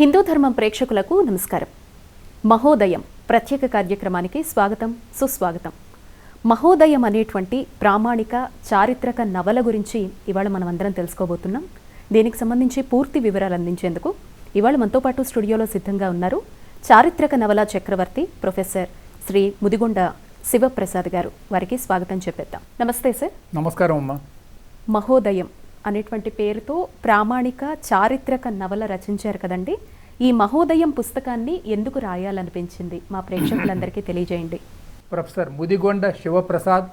హిందూ ధర్మం ప్రేక్షకులకు నమస్కారం. మహోదయం ప్రత్యేక కార్యక్రమానికి స్వాగతం సుస్వాగతం. మహోదయం అనేటువంటి ప్రామాణిక చారిత్రక నవల గురించి ఇవాళ మనం అందరం తెలుసుకోబోతున్నాం. దీనికి సంబంధించి పూర్తి వివరాలు అందించేందుకు ఇవాళ మనతో పాటు స్టూడియోలో సిద్ధంగా ఉన్నారు చారిత్రక నవల చక్రవర్తి ప్రొఫెసర్ శ్రీ ముదిగొండ శివప్రసాద్ గారు. వారికి స్వాగతం చెప్పేద్దాం. నమస్తే సార్. నమస్కారం అమ్మా. మహోదయం అనేటువంటి పేరుతో ప్రామాణిక చారిత్రక నవల రచించారు కదండి. ఈ మహోదయం పుస్తకాన్ని ఎందుకు రాయాలనిపించింది? మా ప్రేక్షకులందరికీ తెలియజేయండి. ప్రొఫెసర్ ముదిగొండ శివప్రసాద్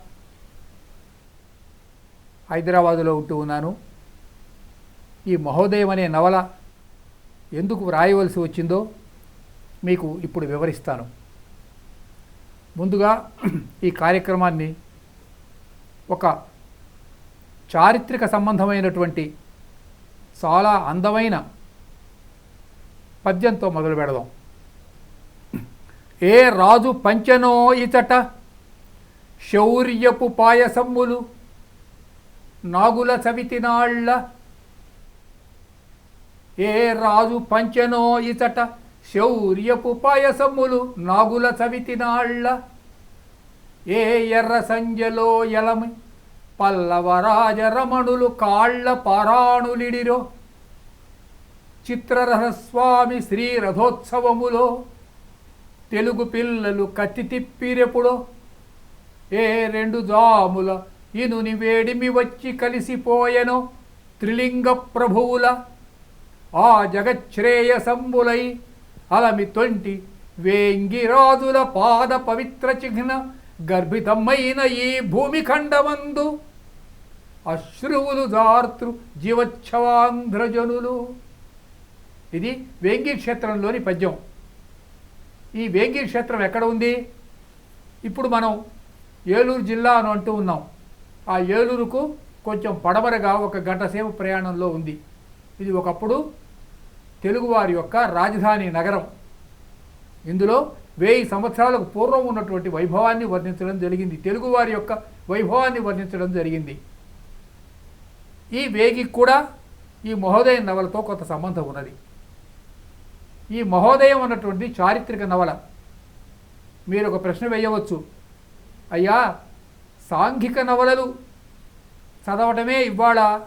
హైదరాబాదులో ఉంటూ ఉన్నాను. ఈ మహోదయం అనే నవల ఎందుకు వ్రాయవలసి వచ్చిందో మీకు ఇప్పుడు వివరిస్తాను. ముందుగా ఈ కార్యక్రమాన్ని ఒక చారిత్రక సంబంధమైనటువంటి చాలా అందమైన పద్యంతో మొదలు పెడదాం. ఏ రాజు పంచనో ఇచట శౌర్యపు పాయసమ్ములు నాగుల చవితినాళ్ళ ఏ రాజు పంచనో ఇచట శౌర్యపు పాయసమ్ములు నాగుల చవితినాళ్ళ ఏ ఎర్ర సంజలో ఎలమి పల్లవరాజరమణులు కాళ్ళ పారాణులిడిరో. చిత్రరహస్వామి శ్రీ రథోత్సవములో తెలుగు పిల్లలు కత్తి తిప్పిరెపుడో. ఏ రెండు జాముల ఇనుని వేడిమి వచ్చి కలిసిపోయెనో త్రిలింగ ప్రభువుల. ఆ జగచ్ఛ్రేయసంబులై అలమి తొంటి వేంగిరాజుల పాద పవిత్ర చిహ్న గర్భితమైన ఈ భూమిఖండమందు అశ్రువులు జార్తృ జీవచ్ఛవాంధ్రజనులు. ఇది వేంగి క్షేత్రంలోని పద్యం. ఈ వేంగి క్షేత్రం ఎక్కడ ఉంది? ఇప్పుడు మనం ఏలూరు జిల్లా అని అంటూ ఉన్నాం. ఆ ఏలూరుకు కొంచెం పడమరగా ఒక గంట సేపు ప్రయాణంలో ఉంది. ఇది ఒకప్పుడు తెలుగువారి యొక్క రాజధాని నగరం. ఇందులో వెయ్యి సంవత్సరాలకు పూర్వం ఉన్నటువంటి వైభవాన్ని వర్ణించడం జరిగింది. తెలుగువారి యొక్క వైభవాన్ని వర్ణించడం జరిగింది. ఈ వేగికి కూడా ఈ మహోదయ నవలతో కొంత సంబంధం ఉన్నది. ఈ మహోదయం అన్నటువంటి చారిత్రక నవల. మీరు ఒక ప్రశ్న వేయవచ్చు. అయ్యా సాంఘిక నవలలు చదవటమే ఇవాళ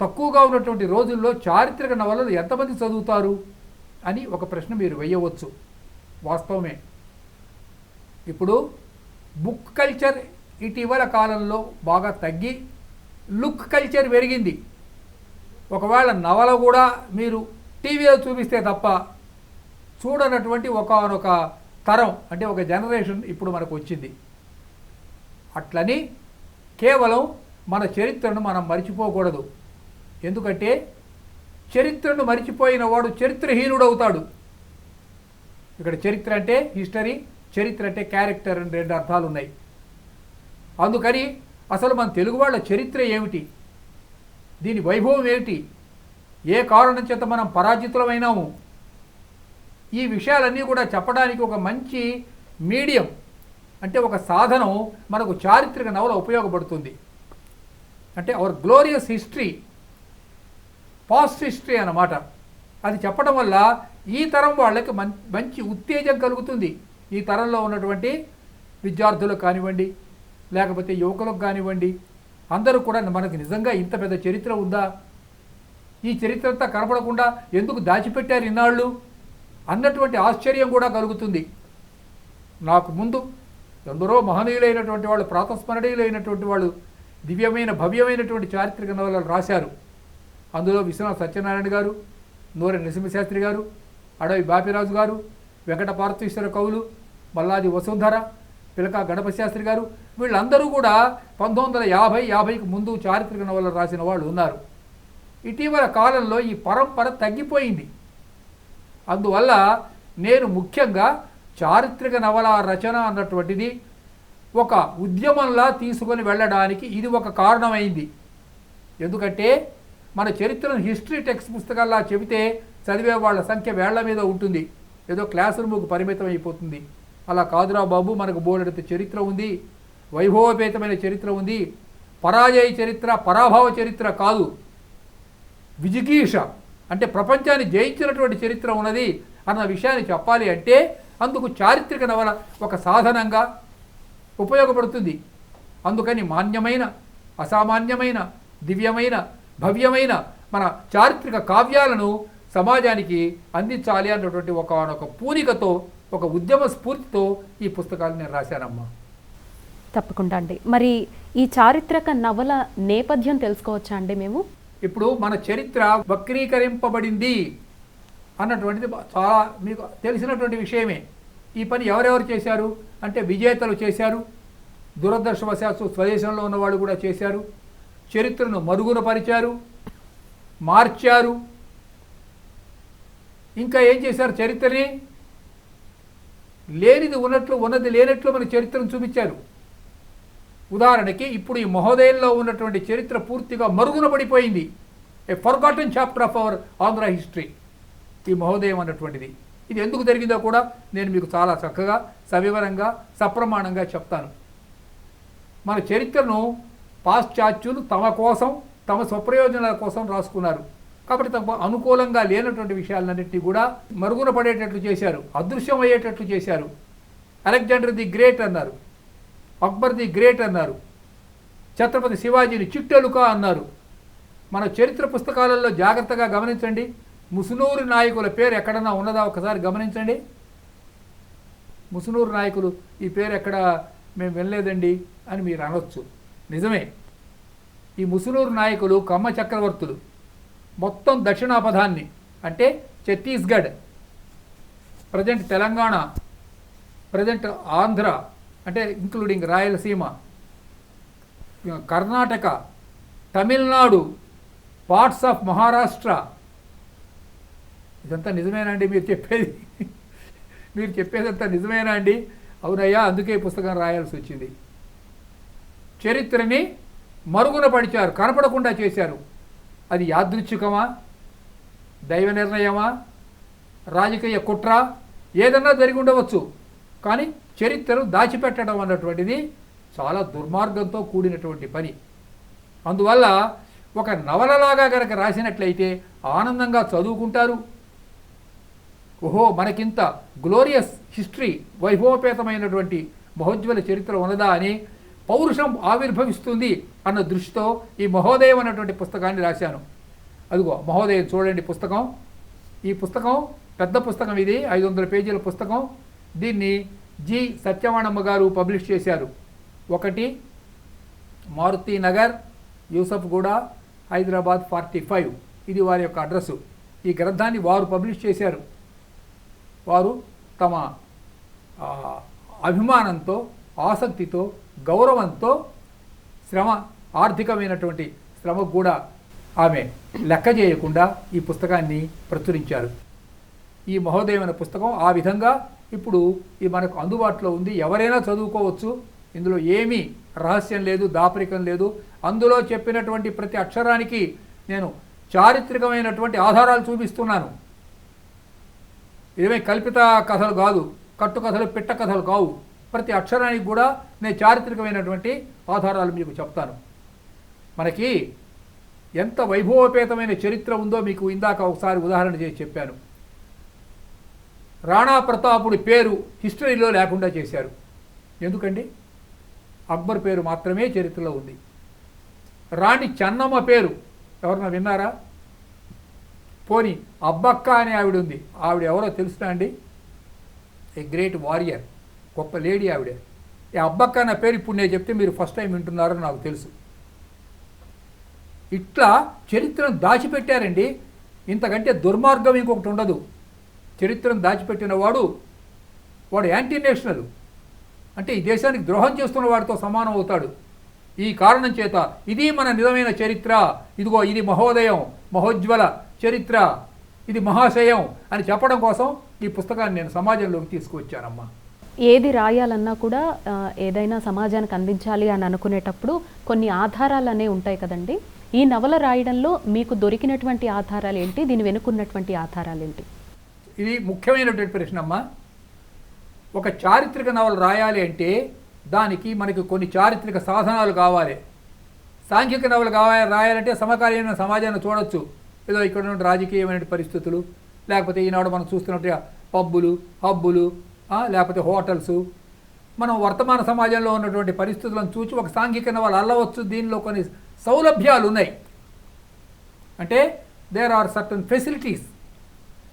తక్కువగా ఉన్నటువంటి రోజుల్లో చారిత్రక నవలలు ఎంతమంది చదువుతారు అని ఒక ప్రశ్న మీరు వేయవచ్చు. వాస్తవమే. ఇప్పుడు బుక్ కల్చర్ ఇటీవల కాలంలో బాగా తగ్గి లుక్ కల్చర్ పెరిగింది. ఒకవేళ నవల కూడా మీరు టీవీలో చూపిస్తే తప్ప చూడనటువంటి ఒకనొక తరం అంటే ఒక జనరేషన్ ఇప్పుడు మనకు వచ్చింది. అట్లని కేవలం మన చరిత్రను మనం మర్చిపోకూడదు. ఎందుకంటే చరిత్రను మర్చిపోయిన వాడు చరిత్రహీనుడు అవుతాడు ఇక్కడ చరిత్ర అంటే హిస్టరీ చరిత్ర అంటే క్యారెక్టర్ అని రెండు అర్థాలు ఉన్నాయి. అందుకని అసలు మన తెలుగు వాళ్ళ చరిత్ర ఏమిటి? దీని వైభవం ఏమిటి? ఏ కారణం చేత మనం పరాజితులమైనాము? ఈ విషయాలన్నీ కూడా చెప్పడానికి ఒక మంచి మీడియం అంటే ఒక సాధనం మనకు చారిత్రక నవల ఉపయోగపడుతుంది. అంటే our glorious history past history అన్నమాట. అది చెప్పడం వల్ల ఈ తరం వాళ్ళకి మంచి ఉత్తేజం కలుగుతుంది. ఈ తరంలో ఉన్నటువంటి విద్యార్థులకు కానివ్వండి లేకపోతే యువకులకు కానివ్వండి అందరూ కూడా మనకి నిజంగా ఇంత పెద్ద చరిత్ర ఉందా? ఈ చరిత్ర అంతా కనపడకుండా ఎందుకు దాచిపెట్టారు ఇన్నాళ్ళు? అన్నటువంటి ఆశ్చర్యం కూడా కలుగుతుంది. నాకు ముందు ఎందరో మహనీయులైనటువంటి వాళ్ళు ప్రాతస్మరణీయులైనటువంటి వాళ్ళు దివ్యమైన భవ్యమైనటువంటి చారిత్రక నవలలు రాశారు. అందులో విశ్వనాథ్ సత్యనారాయణ గారు నూరె నరసింహశాస్త్రి గారు అడవి బాపిరాజు గారు వెంకట పార్థేశ్వర కవులు మల్లాది వసుంధర పిలక గణపశాస్త్రి గారు వీళ్ళందరూ కూడా పంతొమ్మిది వందల యాభై యాభైకి ముందు చారిత్రక నవలలు రాసిన వాళ్ళు ఉన్నారు. ఇటీవల కాలంలో ఈ పరంపర తగ్గిపోయింది. అందువల్ల నేను ముఖ్యంగా చారిత్రక నవల రచన అన్నటువంటిది ఒక ఉద్యమంలా తీసుకొని వెళ్ళడానికి ఇది ఒక కారణమైంది. ఎందుకంటే మన చరిత్రను హిస్టరీ టెక్స్ట్ పుస్తకాల్లో చెబితే చదివే వాళ్ళ సంఖ్య వేళ్ళ మీద ఉంటుంది. ఏదో క్లాస్ రూమ్కు పరిమితం అయిపోతుంది అలా కాదురా బాబు మనకు బోలెడంత చరిత్ర ఉంది. వైభవపేతమైన చరిత్ర ఉంది. పరాజయ చరిత్ర పరాభవ చరిత్ర కాదు. విజిగీష అంటే ప్రపంచాన్ని జయించినటువంటి చరిత్ర ఉన్నది అన్న విషయాన్ని చెప్పాలి అంటే అందుకు చారిత్రక నవల ఒక సాధనంగా ఉపయోగపడుతుంది. అందుకని మాన్యమైన అసామాన్యమైన దివ్యమైన భవ్యమైన మన చారిత్రక కావ్యాలను సమాజానికి అందించాలి అన్నటువంటి ఒకనొక ఒక పూనికతో ఒక ఉద్యమ స్ఫూర్తితో ఈ పుస్తకాలు నేను రాశానమ్మా. తప్పకుండా అండి. మరి ఈ చారిత్రక నవల నేపథ్యం తెలుసుకోవచ్చా అండి మేము? ఇప్పుడు మన చరిత్ర వక్రీకరింపబడింది అన్నటువంటిది చాలా మీకు తెలిసినటువంటి విషయమే. ఈ పని ఎవరెవరు చేశారు? అంటే విజేతలు చేశారు. దురదృష్టవశాత్తు స్వదేశంలో ఉన్నవాళ్ళు కూడా చేశారు. చరిత్రను మరుగున పరిచారు మార్చారు. ఇంకా ఏం చేశారు చరిత్రని? లేనిది ఉన్నట్లు ఉన్నది లేనట్లు మన చరిత్రను చూపించారు ఉదాహరణకి ఇప్పుడు ఈ మహోదయంలో ఉన్నటువంటి చరిత్ర పూర్తిగా మరుగున పడిపోయింది. A forgotten chapter of our Andhra history ఈ మహోదయం అన్నటువంటిది. ఇది ఎందుకు జరిగిందో కూడా నేను మీకు చాలా చక్కగా సవివరంగా సప్రమాణంగా చెప్తాను. మన చరిత్రను పాశ్చాత్యులు తమ కోసం తమ స్వప్రయోజనాల కోసం రాసుకున్నారు. కాబట్టి తమ అనుకూలంగా లేనటువంటి విషయాలన్నింటినీ కూడా మరుగున పడేటట్లు చేశారు అదృశ్యం అయ్యేటట్లు చేశారు. అలెగ్జాండర్ ది గ్రేట్ అన్నారు అక్బర్ ది గ్రేట్ అన్నారు ఛత్రపతి శివాజీని చిట్టెలుక అన్నారు. మన చరిత్ర పుస్తకాలలో జాగ్రత్తగా గమనించండి. ముసునూరు నాయకుల పేరు ఎక్కడన్నా ఉన్నదా ఒకసారి గమనించండి. ముసునూరు నాయకులు ఈ పేరు ఎక్కడ? మేము వినలేదండి అని మీరు అనొచ్చు. నిజమే. ఈ ముసునూరు నాయకులు కమ్మ చక్రవర్తులు. మొత్తం దక్షిణాపథాన్ని అంటే ఛత్తీస్గఢ్ ప్రజెంట్ తెలంగాణ ప్రజెంట్ ఆంధ్ర అంటే including Rayalaseema Karnataka Tamil Nadu parts of Maharashtra ఇదంతా నిజమేనా అండి మీరు చెప్పేది? మీరు చెప్పేదంతా నిజమేనా అండి? అవునయ్యా అందుకే ఈ పుస్తకం రాయాల్సి వచ్చింది. చరిత్రని మరుగున పడిచారు కనపడకుండా చేశారు. అది యాదృచ్ఛికమా? దైవ నిర్ణయమా? రాజకీయ కుట్ర? ఏదన్నా జరిగి ఉండవచ్చు. కానీ చరిత్రను దాచిపెట్టడం అన్నటువంటిది చాలా దుర్మార్గంతో కూడినటువంటి పని. అందువల్ల ఒక నవలలాగా కనుక రాసినట్లయితే ఆనందంగా చదువుకుంటారు. ఓహో మనకింత గ్లోరియస్ హిస్టరీ వైభవపేతమైనటువంటి మహోజ్వల చరిత్ర ఉన్నదా అని పౌరుషం ఆవిర్భవిస్తుంది అన్న దృష్టితో ఈ మహోదయం అన్నటువంటి పుస్తకాన్ని రాశాను. అదిగో మహోదయం చూడండి పుస్తకం. ఈ పుస్తకం పెద్ద పుస్తకం ఇది ఐదు వందల పేజీల పుస్తకం. దీన్ని జి. సత్యవాణమ్మ గారు పబ్లిష్ చేశారు. ఒకటి మారుతి నగర్ యూసఫ్గూడ హైదరాబాద్ ఫార్టీ ఫైవ్. ఇది వారి యొక్క అడ్రస్సు. ఈ గ్రంథాన్ని వారు పబ్లిష్ చేశారు. వారు తమ అభిమానంతో ఆసక్తితో గౌరవంతో శ్రమ ఆర్థికమైనటువంటి శ్రమకు కూడా ఆమె లెక్క చేయకుండా ఈ పుస్తకాన్ని ప్రచురించారు. ఈ మహోదయమైన పుస్తకం ఆ విధంగా ఇప్పుడు ఇది మనకు అందుబాటులో ఉంది. ఎవరైనా చదువుకోవచ్చు. ఇందులో ఏమీ రహస్యం లేదు దాపరికం లేదు. అందులో చెప్పినటువంటి ప్రతి అక్షరానికి నేను చారిత్రకమైనటువంటి ఆధారాలు చూపిస్తున్నాను. ఇదేమీ కల్పిత కథలు కాదు కట్టుకథలు పిట్ట కథలు కావు. ప్రతి అక్షరానికి కూడా నేను చారిత్రకమైనటువంటి ఆధారాలు మీకు చెప్తాను. మనకి ఎంత వైభవపేతమైన చరిత్ర ఉందో మీకు ఇందాక ఒకసారి ఉదాహరణ చేసి చెప్పాను. రాణా ప్రతాపుడి పేరు హిస్టరీలో లేకుండా చేశారు. ఎందుకండి? అక్బర్ పేరు మాత్రమే చరిత్రలో ఉంది. రాణి చన్నమ్మ పేరు ఎవరన్నా విన్నారా? పోని అబ్బక్క అనే ఆవిడ ఉంది. ఆవిడ ఎవరో తెలుసునా అండి? A great warrior. గొప్ప లేడీ ఆవిడ. ఈ అబ్బక్క నా పేరు ఇప్పుడు నేను చెప్తే మీరు ఫస్ట్ టైం వింటున్నారని నాకు తెలుసు. ఇట్లా చరిత్రను దాచిపెట్టారండి. ఇంతకంటే దుర్మార్గం ఇంకొకటి ఉండదు. చరిత్రను దాచిపెట్టిన వాడు వాడు యాంటీ నేషనల్ అంటే ఈ దేశానికి ద్రోహం చేస్తున్న వాడితో సమానం అవుతాడు. ఈ కారణం చేత ఇది మన నిజమైన చరిత్ర. ఇదిగో ఇది మహోదయం మహోజ్వల చరిత్ర. ఇది మహాశయం అని చెప్పడం కోసం ఈ పుస్తకాన్ని నేను సమాజంలోకి తీసుకువచ్చానమ్మా. ఏది రాయాలన్నా కూడా ఏదైనా సమాజానికి అందించాలి అని అనుకునేటప్పుడు కొన్ని ఆధారాలు అనేవి ఉంటాయి కదండి. ఈ నవల రాయడంలో మీకు దొరికినటువంటి ఆధారాలు ఏంటి? దీని వెనుకున్నటువంటి ఆధారాలు ఏంటి? ఇది ముఖ్యమైనటువంటి ప్రశ్న అమ్మా. ఒక చారిత్రక నవల రాయాలి అంటే దానికి మనకి కొన్ని చారిత్రక సాధనాలు కావాలి. సాంఘిక నవలు కావాలి రాయాలంటే సమకాలీన సమాజాన్ని చూడొచ్చు. ఏదో ఇక్కడ ఉన్న రాజకీయమైన పరిస్థితులు లేకపోతే ఈనాడు మనం చూస్తున్నట్టుగా పబ్బులు హబ్బులు లేకపోతే హోటల్స్. మనం వర్తమాన సమాజంలో ఉన్నటువంటి పరిస్థితులను చూచి ఒక సాంఘికన వాళ్ళు అల్లవచ్చు. దీనిలో కొన్ని సౌలభ్యాలు ఉన్నాయి. అంటే దేర్ ఆర్ సర్టన్ ఫెసిలిటీస్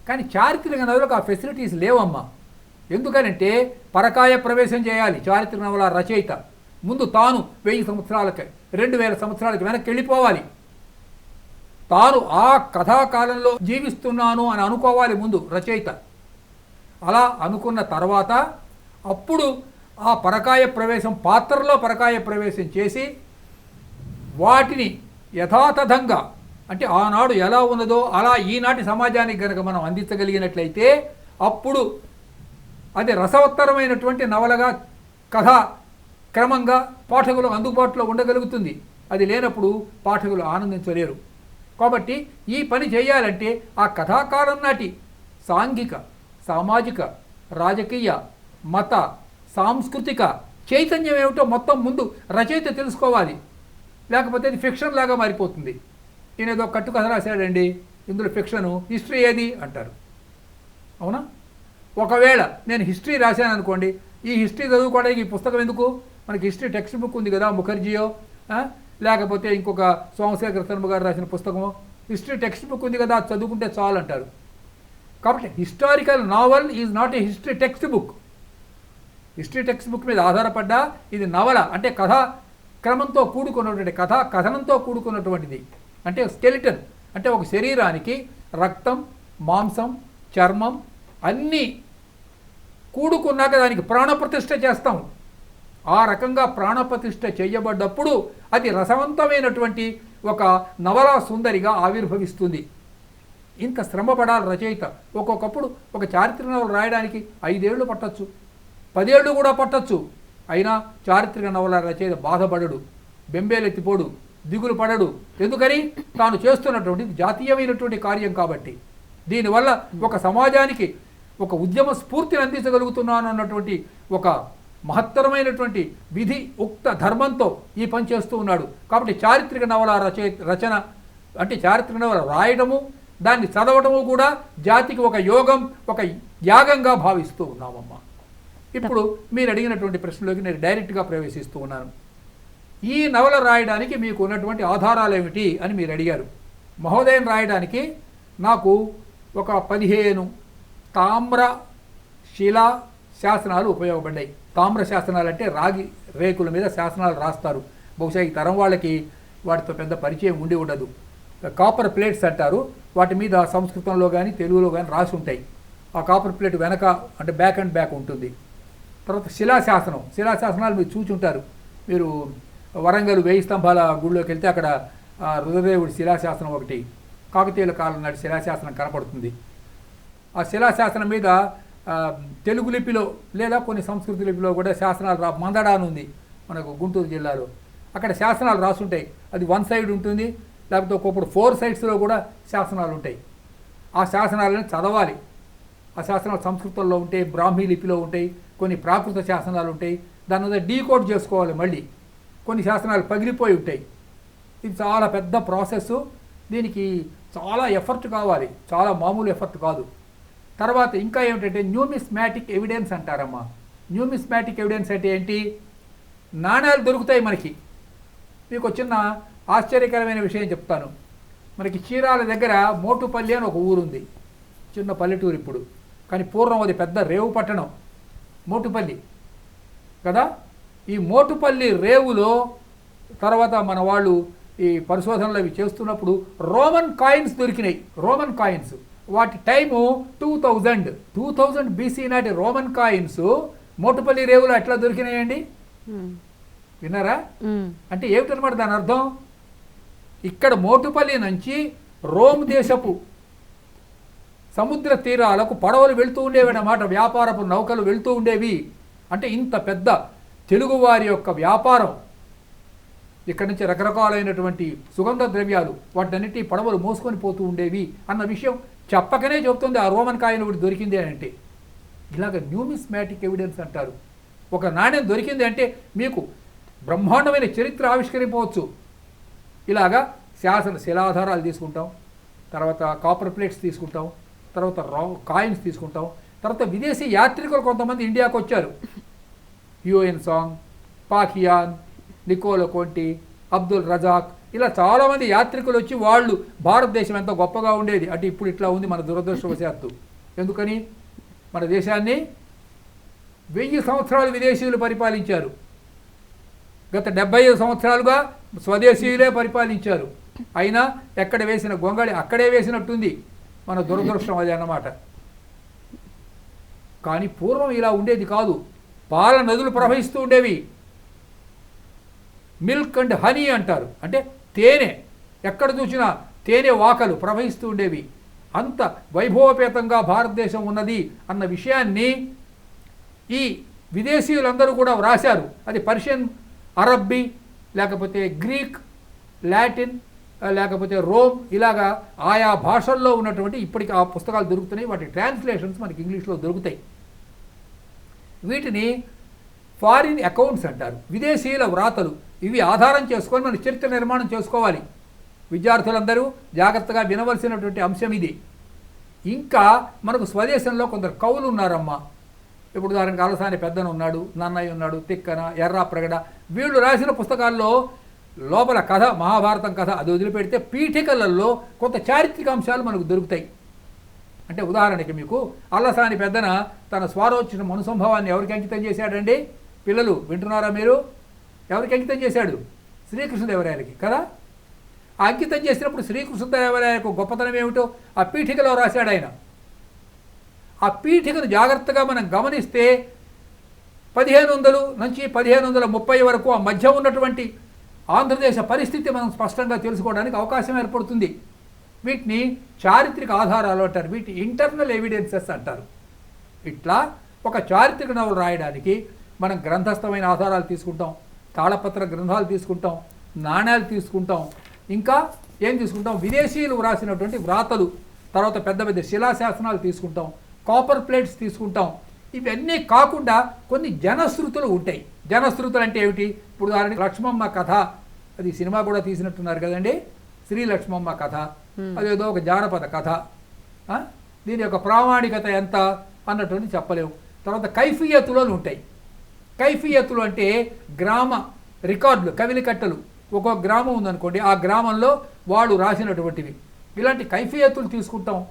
కానీ చారిత్రక నవలకు ఆ ఫెసిలిటీస్ లేవమ్మా. ఎందుకనంటే పరకాయ ప్రవేశం చేయాలి. చారిత్రక నవల రచయిత. ముందు తాను వెయ్యి సంవత్సరాలకి రెండు వేల సంవత్సరాలకి వెనక్కి వెళ్ళిపోవాలి. తాను ఆ కథాకాలంలో జీవిస్తున్నాను అని అనుకోవాలి ముందు రచయిత. అలా అనుకున్న తర్వాత అప్పుడు ఆ పరకాయ ప్రవేశం పాత్రలో పరకాయ ప్రవేశం చేసి వాటిని యథాతథంగా అంటే ఆనాడు ఎలా ఉన్నదో అలా ఈనాటి సమాజానికి గనక మనం అందించగలిగినట్లయితే అప్పుడు అది రసవత్తరమైనటువంటి నవలగా కథ క్రమంగా పాఠకులకు అందుబాటులో ఉండగలుగుతుంది. అది లేనప్పుడు పాఠకులు ఆనందించలేరు. కాబట్టి ఈ పని చేయాలంటే ఆ కథాకాలం నాటి సాంఘిక సామాజిక రాజకీయ మత సాంస్కృతిక చైతన్యం ఏమిటో మొత్తం ముందు రచయిత తెలుసుకోవాలి. లేకపోతే ఇది ఫిక్షన్ లాగా మారిపోతుంది. నేనేదో కట్టుకథ కట్టు కథ రాశాడండి ఇందులో ఫిక్షను హిస్టరీ ఏది అంటారు. అవునా? ఒకవేళ నేను హిస్టరీ రాశాను అనుకోండి ఈ హిస్టరీ చదువుకోవడానికి ఈ పుస్తకం ఎందుకు? మనకి హిస్టరీ టెక్స్ట్ బుక్ ఉంది కదా ముఖర్జీయో లేకపోతే ఇంకొక సోమశేఖర తనుమ గారు రాసిన పుస్తకమో హిస్టరీ టెక్స్ట్ బుక్ ఉంది కదా చదువుకుంటే చాలు అంటారు. కాబట్టి historical novel is not a history text book history text book మీద ఆధారపడ్డా ఇది నవల అంటే కథ క్రమంతో కూడుకున్నటువంటి కథ కథనంతో కూడుకున్నటువంటిది. అంటే స్కెలిటన్ అంటే ఒక శరీరానికి రక్తం మాంసం చర్మం అన్నీ కూడుకున్నాక దానికి ప్రాణప్రతిష్ఠ చేస్తాం. ఆ రకంగా ప్రాణప్రతిష్ఠ చేయబడ్డప్పుడు అది రసవంతమైనటువంటి ఒక నవలా సుందరిగా ఆవిర్భవిస్తుంది. ఇంత శ్రమపడాలి రచయిత. ఒక్కొక్కప్పుడు ఒక చారిత్రక నవల రాయడానికి ఐదేళ్ళు పట్టచ్చు. పదేళ్ళు కూడా పట్టచ్చు. అయినా చారిత్రక నవల రచయిత బాధపడడు. బెంబేలెత్తిపోడు. దిగులు పడడు. ఎందుకని? తాను చేస్తున్నటువంటి జాతీయమైనటువంటి కార్యం కాబట్టి. దీనివల్ల ఒక సమాజానికి ఒక ఉద్యమ స్ఫూర్తిని అందించగలుగుతున్నాను అన్నటువంటి ఒక మహత్తరమైనటువంటి విధి ఉక్త ధర్మంతో ఈ పని చేస్తూ ఉన్నాడు. కాబట్టి చారిత్రక నవల రచయ రచన అంటే చారిత్రక నవల రాయడము దాన్ని చదవటము కూడా జాతికి ఒక యోగం ఒక యాగంగా భావిస్తూ ఉన్నామమ్మా. ఇప్పుడు మీరు అడిగినటువంటి ప్రశ్నలోకి నేను డైరెక్ట్గా ప్రవేశిస్తూ ఉన్నాను. ఈ నవల రాయడానికి మీకు ఉన్నటువంటి ఆధారాలు ఏమిటి అని మీరు అడిగారు. మహోదయం రాయడానికి నాకు ఒక పదిహేను తామ్ర శిలా శాసనాలు ఉపయోగపడ్డాయి. తామ్ర శాసనాలు అంటే రాగి రేకుల మీద శాసనాలు రాస్తారు. బహుశా ఈ తరం వాళ్ళకి వాటితో పెద్ద పరిచయం ఉండి ఉండదు. కాపర్ ప్లేట్స్ అంటారు. వాటి మీద సంస్కృతంలో కానీ తెలుగులో కానీ రాసి ఉంటాయి. ఆ కాపర్ ప్లేట్ వెనక అంటే బ్యాక్ అండ్ బ్యాక్ ఉంటుంది. తర్వాత శిలాశాసనం. శిలాశాసనాలు మీరు చూచుంటారు. మీరు వరంగల్ వేయి స్తంభాల గుడిలోకి వెళ్తే అక్కడ రుద్రదేవుడి శిలాశాసనం ఒకటి. కాకతీయుల కాలం నాటి శిలాశాసనం కనపడుతుంది. ఆ శిలాశాసనం మీద తెలుగు లిపిలో లేదా కొన్ని సంస్కృతి లిపిలో కూడా శాసనాలు రా మందడా అని ఉంది మనకు గుంటూరు జిల్లాలో. అక్కడ శాసనాలు రాసుంటాయి. అది వన్ సైడ్ ఉంటుంది. లేకపోతే ఒక్కొక్కడు ఫోర్ సైడ్స్లో కూడా శాసనాలు ఉంటాయి. ఆ శాసనాలను చదవాలి. ఆ శాసనాలు సంస్కృతంలో ఉంటాయి బ్రాహ్మీ లిపిలో ఉంటాయి కొన్ని ప్రాకృత శాసనాలు ఉంటాయి. దాని మీద డీకోడ్ చేసుకోవాలి మళ్ళీ. కొన్ని శాసనాలు పగిలిపోయి ఉంటాయి. ఇది చాలా పెద్ద ప్రాసెస్ దీనికి చాలా ఎఫర్ట్ కావాలి. చాలా మామూలు ఎఫర్ట్ కాదు. తర్వాత ఇంకా ఏమిటంటే న్యూమిస్మాటిక్ ఎవిడెన్స్ అంటారమ్మా. న్యూమిస్మాటిక్ ఎవిడెన్స్ అంటే ఏంటి? నాణ్యాలు దొరుకుతాయి మనకి. మీకు చిన్న ఆశ్చర్యకరమైన విషయం చెప్తాను. మనకి చీరాల దగ్గర మోటుపల్లి అని ఒక ఊరుంది. చిన్న పల్లెటూరు ఇప్పుడు. కానీ పూర్వం అది పెద్ద రేవు పట్టణం. మోటుపల్లి. కదా? ఈ మోటుపల్లి రేవులో తర్వాత మన వాళ్ళు ఈ పరిశోధనలు అవి చేస్తున్నప్పుడు రోమన్ కాయిన్స్ దొరికినాయి. Roman coins. వాటి time two thousand. Two thousand BC నాటి రోమన్ కాయిన్స్ మోటుపల్లి రేవులో ఎట్లా దొరికినాయండి? విన్నారా? అంటే ఏమిటనమాట దాని అర్థం? ఇక్కడ మోటుపల్లి నుంచి రోమ్ దేశపు సముద్ర తీరాలకు పడవలు వెళ్తూ ఉండేవి అన్నమాట. వ్యాపారపు నౌకలు వెళ్తూ ఉండేవి. అంటే ఇంత పెద్ద తెలుగువారి యొక్క వ్యాపారం. ఇక్కడి నుంచి రకరకాలైనటువంటి సుగంధ ద్రవ్యాలు వాటన్నిటి పడవలు మోసుకొని పోతూ ఉండేవి అన్న విషయం చెప్పకనే చెబుతుంది. ఆ రోమన్ కాయిన్ ఒకటి దొరికింది అని అంటే. ఇలాగ న్యూమిస్మాటిక్ ఎవిడెన్స్ అంటారు. ఒక నాణ్యం దొరికింది అంటే మీకు బ్రహ్మాండమైన చరిత్ర ఆవిష్కరింపవచ్చు. ఇలాగా శాసన శిలాధారాలు తీసుకుంటాం తర్వాత కాపర్ ప్లేట్స్ తీసుకుంటాం తర్వాత రా కాయిన్స్ తీసుకుంటాం తర్వాత విదేశీ యాత్రికులు కొంతమంది ఇండియాకు వచ్చారు. Hiuen Tsang Fahien Niccolo Conti Abdul Razzaq ఇలా చాలామంది యాత్రికులు వచ్చి వాళ్ళు భారతదేశం ఎంత గొప్పగా ఉండేది అంటే ఇప్పుడు ఇట్లా ఉంది మన దురదృష్టవశాత్తు. ఎందుకని? మన దేశాన్ని వెయ్యి సంవత్సరాలు విదేశీయులు పరిపాలించారు. గత డెబ్బై ఐదు సంవత్సరాలుగా స్వదేశీయులే పరిపాలించారు. అయినా ఎక్కడ వేసిన గొంగళి అక్కడే వేసినట్టుంది మన దురదృష్టం అది అన్నమాట. కానీ పూర్వం ఇలా ఉండేది కాదు. పాల నదులు ప్రవహిస్తూ ఉండేవి. మిల్క్ అండ్ హనీ అంటారు. అంటే తేనె. ఎక్కడ చూసినా తేనె వాకలు ప్రవహిస్తూ ఉండేవి. అంత వైభవపేతంగా భారతదేశం ఉన్నది అన్న విషయాన్ని ఈ విదేశీయులందరూ కూడా వ్రాశారు. అది పర్షియన్ అరబ్బీ లేకపోతే గ్రీక్ లాటిన్ లేకపోతే రోమ్ ఇలాగా ఆయా భాషల్లో ఉన్నటువంటి ఇప్పటికి ఆ పుస్తకాలు దొరుకుతున్నాయి. వాటి ట్రాన్స్లేషన్స్ మనకి ఇంగ్లీష్లో దొరుకుతాయి. వీటిని ఫారిన్ అకౌంట్స్ అంటారు. విదేశీయుల వ్రాతలు. ఇవి ఆధారం చేసుకొని మన చరిత్ర నిర్మాణం చేసుకోవాలి. విద్యార్థులందరూ జాగ్రత్తగా వినవలసినటువంటి అంశం ఇది. ఇంకా మనకు స్వదేశంలో కొందరు కవులు ఉన్నారమ్మా. ఇప్పుడు దానికి కాలసాని పెద్దన ఉన్నాడు నన్నయ్య ఉన్నాడు తిక్కన ఎర్రా ప్రగడ. వీళ్ళు రాసిన పుస్తకాల్లో లోపల కథ మహాభారతం కథ అది వదిలిపెడితే పీఠికలలో కొంత చారిత్రక అంశాలు మనకు దొరుకుతాయి. అంటే ఉదాహరణకి మీకు అల్లసాని పెద్దన తన స్వారోచిన మనుసంభవాన్ని ఎవరికి అంకితం చేశాడండి? పిల్లలు వింటున్నారా మీరు? ఎవరికి అంకితం చేశాడు? శ్రీకృష్ణదేవరాయలకి కదా? ఆ అంకితం చేసినప్పుడు శ్రీకృష్ణదేవరాయలకు గొప్పతనం ఏమిటో ఆ పీఠికలో రాశాడు ఆయన. ఆ పీఠికను జాగ్రత్తగా మనం గమనిస్తే పదిహేను వందలు నుంచి పదిహేను వందల ముప్పై వరకు ఆ మధ్య ఉన్నటువంటి ఆంధ్రదేశ పరిస్థితి మనం స్పష్టంగా తెలుసుకోవడానికి అవకాశం ఏర్పడుతుంది. వీటిని చారిత్రక ఆధారాలు అంటారు. వీటి ఇంటర్నల్ ఎవిడెన్సెస్ అంటారు. ఇట్లా ఒక చారిత్రక నవలు రాయడానికి మనం గ్రంథస్థమైన ఆధారాలు తీసుకుంటాం. తాళపత్ర గ్రంథాలు తీసుకుంటాం. నాణ్యాలు తీసుకుంటాం. ఇంకా ఏం తీసుకుంటాం? విదేశీయులు వ్రాసినటువంటి వ్రాతలు తర్వాత పెద్ద పెద్ద శిలాశాసనాలు తీసుకుంటాం. కాపర్ ప్లేట్స్ తీసుకుంటాం. ఇవన్నీ కాకుండా కొన్ని జనశ్రుతులు ఉంటాయి. జనశ్రుతులు అంటే ఏమిటి? ఇప్పుడు ఉదాహరణకి లక్ష్మమ్మ కథ. అది సినిమా కూడా తీసినట్టున్నారు కదండి? శ్రీ లక్ష్మమ్మ కథ. అదేదో ఒక జానపద కథ? దీని యొక్క ప్రామాణికత ఎంత అన్నటువంటి చెప్పలేము. తర్వాత కైఫియతులు అని ఉంటాయి. కైఫియతులు అంటే గ్రామ రికార్డులు కవిలి కట్టలు. ఒక్కొక్క గ్రామం ఉందనుకోండి. ఆ గ్రామంలో వాళ్ళు రాసినటువంటివి. ఇలాంటి కైఫియతులు తీసుకుంటాం.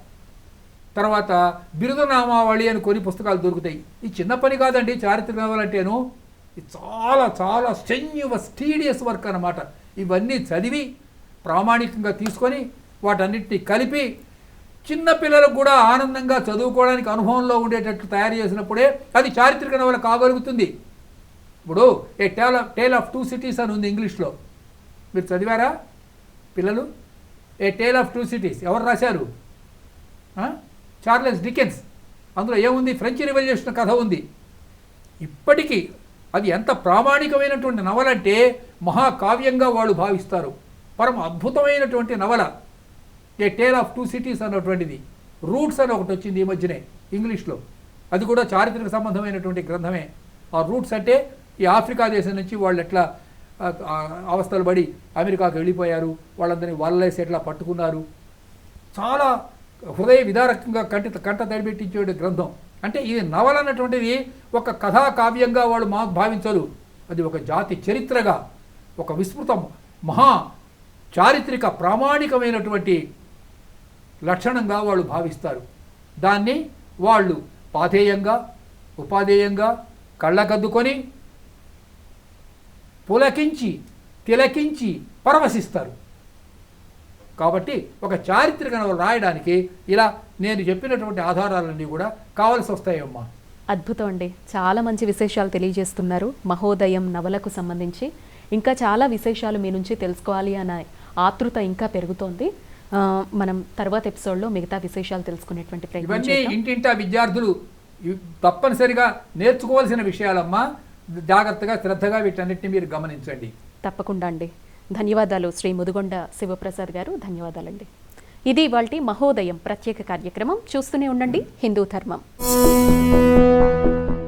తర్వాత బిరుదనామావళి అని కొన్ని పుస్తకాలు దొరుకుతాయి. ఈ చిన్న పని కాదండి చారిత్రక నవలంటేను. ఇది చాలా చాలా స్టెన్యువస్ స్టీడియస్ వర్క్ అన్నమాట. ఇవన్నీ చదివి ప్రామాణికంగా తీసుకొని వాటన్నిటిని కలిపి చిన్న పిల్లలకు కూడా ఆనందంగా చదువుకోవడానికి అనుభవంలో ఉండేటట్లు తయారు చేసినప్పుడే అది చారిత్రక నవల కాగలుగుతుంది. ఇప్పుడు a tale of tale of two cities అని ఉంది ఇంగ్లీష్లో. మీరు చదివారా? పిల్లలు? A tale of two cities? ఎవరు రాశారు? Charles Dickens. అందులో ఏముంది? ఫ్రెంచ్ రివల్యూషన్ కథ ఉంది. ఇప్పటికీ అది ఎంత ప్రామాణికమైనటువంటి నవలంటే మహాకావ్యంగా వాళ్ళు భావిస్తారు. పరమ అద్భుతమైనటువంటి నవల. A tale of two cities అన్నటువంటిది. రూట్స్ అని ఒకటి వచ్చింది ఈ మధ్యనే ఇంగ్లీష్లో. అది కూడా చారిత్రక సంబంధమైనటువంటి గ్రంథమే. ఆ రూట్స్ అంటే ఈ ఆఫ్రికా దేశం నుంచి వాళ్ళు ఎట్లా అవస్థలు పడి అమెరికాకు వెళ్ళిపోయారు. వాళ్ళందరినీ వాళ్ళేసి ఎట్లా పట్టుకున్నారు. చాలా హృదయ విదారకంగా కంటి కంట తడిపెట్టించే గ్రంథం. అంటే ఇది నవల అన్నటువంటిది ఒక కథా కావ్యంగా వాళ్ళు మా భావించరు. అది ఒక జాతి చరిత్రగా ఒక విస్తృత మహా చారిత్రక ప్రామాణికమైనటువంటి లక్షణంగా వాళ్ళు భావిస్తారు. దాన్ని వాళ్ళు పాధేయంగా ఉపాధేయంగా కళ్ళకద్దుకొని పులకించి తిలకించి పరవశిస్తారు. కాబట్టి ఒక చారిత్రక నవల రాయడానికి ఇలా నేను చెప్పినటువంటి ఆధారాలన్నీ కూడా కావలసి వస్తాయమ్మా. అద్భుతం అండి. చాలా మంచి విశేషాలు తెలియజేస్తున్నారు. మహోదయం నవలకు సంబంధించి. ఇంకా చాలా విశేషాలు మీ నుంచి తెలుసుకోవాలి అన్న ఆతృత ఇంకా పెరుగుతోంది. మనం తర్వాత ఎపిసోడ్లో మిగతా విశేషాలు తెలుసుకునేటువంటి ప్రయత్నం. ఇంటింటా విద్యార్థులు తప్పనిసరిగా నేర్చుకోవాల్సిన విషయాలమ్మా. జాగ్రత్తగా శ్రద్ధగా వీటన్నిటిని మీరు గమనించండి. తప్పకుండా అండి. ధన్యవాదాలు శ్రీ ముదుగొండ శివప్రసాద్ గారు. ధన్యవాదాలండి. ఇది ఇవాల్టి మహోదయం ప్రత్యేక కార్యక్రమం. చూస్తూనే ఉండండి. హిందూ ధర్మం.